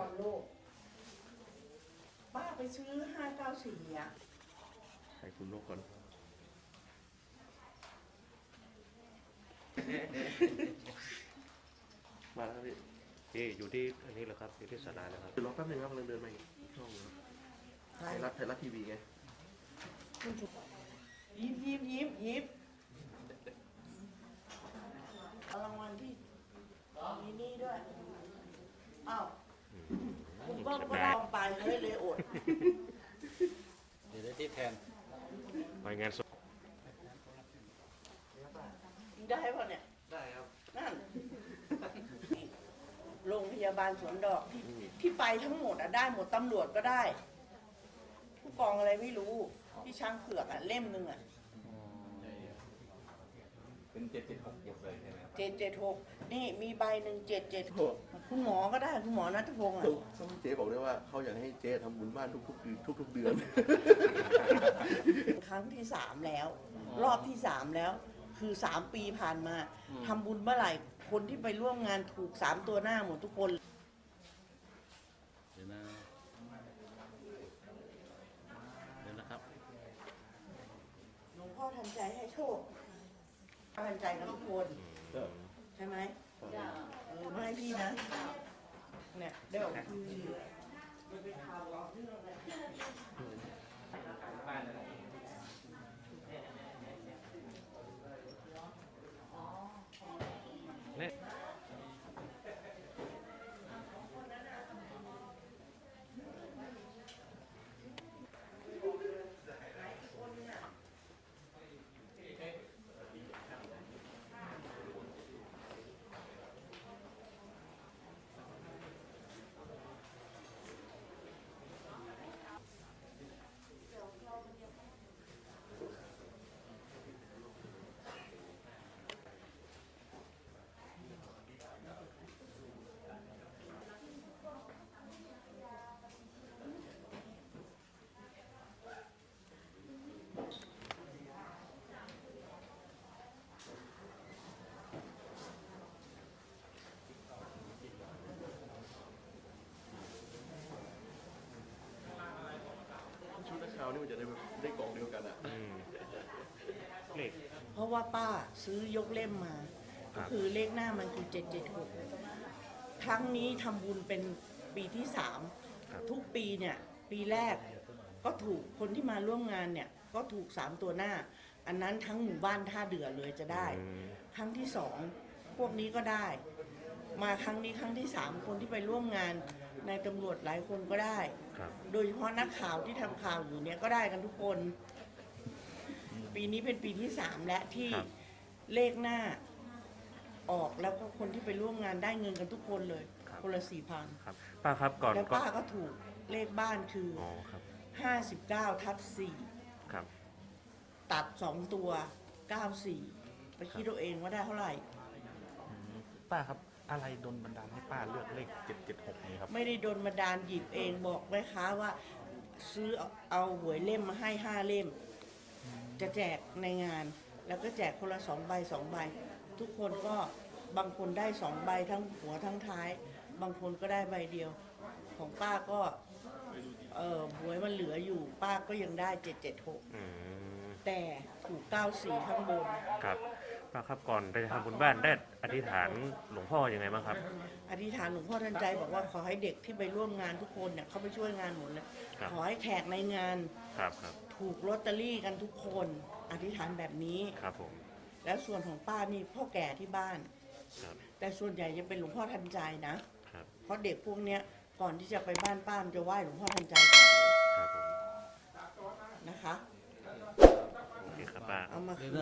ก่อนลูกป้าไปซื้อห้าเก้าสี่อะให้คุณโลกก่อน มาแล้วครับพี่ที่อยู่ที่อันนี้แหละครับอยู่ที่สนามนะครับเดี๋ยวรอแป๊บนึงครับกำลังเดินมาอีกช่องครับไทยรัฐไทยรัฐทีวีไง ยิ้มยิ้มยิ้มยิ้มเอารางวัลที่มีนี่ด้วยอ้าว ก็ลองไปเลยเลยอดเดี๋ยวได้ที่แทนไปงานศพได้ป่ะเนี่ย ได้ครับ นั่น โรงพยาบาลสวนดอกที่ที่ไปทั้งหมดอะได้หมดตำรวจก็ได้ ผู้กองอะไรไม่รู้ ที่ช้างเผือกอะเล่มหนึ่งอะ เป็นเจ็ดเจ็ดหกยกเลยใช่ไหมเจ็ดเจ็ดหกนี่มีใบหนึ่งเจ็ดเจ็ดหกคุณหมอก็ได้คุณหมอนัทพงศ์อะต้องเจ๊บอกด้วยว่าเขาอยากให้เจ๊ทำบุญบ้านทุกๆเดือนทุก ๆ เดือน ครั้งที่สามแล้ว รอบที่สามแล้ว คือสามปีผ่านมาทำบุญเมื่อไหร่คนที่ไปร่วมงานถูกสามตัวหน้าหมดทุกคน เดี๋ยวนะเดี๋ยวนะครับ หลวงพ่อทันใจให้โชค ทันใจกับทุกคนใช่ไหมเออไม่ให้พี่นะ เนี่ยเดี๋ยวคือเนี่ย จะได้แบบได้กล่องเดียวกันอะ อืมเลข เพราะว่าป้าซื้อยกเล่มมา ครัก็บ คือเลขหน้ามันคือเจ็ดเจ็ดหกครั้งนี้ทำบุญเป็นปีที่สามครับทุกปีเนี่ย ปีแรกก็ถูกคนที่มาร่วมงานเนี่ย ก็ถูกสามตัวหน้า อันนั้นทั้งหมู่บ้านท่าเดือเลยจะได้ อืมครั้งที่สองพวกนี้ก็ได้ มาครั้งนี้ครั้งที่สามคนที่ไปร่วมงานในตำรวจหลายคนก็ได้ ครับโดยเฉพาะนักข่าวที่ทำข่าวอยู่เนี่ยก็ได้กันทุกคน ปีนี้เป็นปีที่สามและที่ครับ เลขหน้าออกแล้วก็คนที่ไปร่วมงานได้เงินกันทุกคนเลยครับ คนละสี่พันครับป้าครับก่อนแล้วก่อนป้าก็ถูกเลขบ้านคืออ๋อครับห้าสิบเก้าทับสี่ครับ ตัดสองตัวเก้าสี่ไปคิดเอาเองว่าได้เท่าไหร่ ป้าครับ อะไรดนบันดาลให้ป้าเลือกเลข776นี้ครับ ไม่ได้โดนบันดาลหยิบเองบอกแม่ค้าว่า ซื้อเอาเอาหวยเล่มมาให้ห้าเล่ม จะแจกในงาน แล้วก็แจกคนละสองใบสองใบ ทุกคนก็บางคนได้สองใบทั้งหัวทั้งท้าย บางคนก็ได้ใบเดียว ของป้าก็เออหวยมันเหลืออยู่ป้าก็ยังได้เจ็ดเจ็ดหกอืมแต่ถูกเก้าสี่ข้างบน ครับ ป้าครับก่อนไปทำบุญบ้านได้อธิษฐานหลวงพ่อยังไงบ้างครับ อธิษฐานหลวงพ่อทันใจบอกว่าขอให้เด็กที่ไปร่วมงานทุกคนเนี่ยเขาไปช่วยงานหมดเลยครับ ขอให้แขกในงานครับครับถูกลอตเตอรี่กันทุกคน อธิษฐานแบบนี้ ครับผมแล้วส่วนของป้านี่พ่อแก่ที่บ้าน ครับแต่ส่วนใหญ่จะเป็นหลวงพ่อทันใจนะ ครับเพราะเด็กพวกเนี้ยก่อนที่จะไปบ้านป้ามนจะไหว้หลวงพ่อทันใจก่อนเลยครับผมนะคะ โอเคครับป้า เอามาเดี๋คืยวนนะ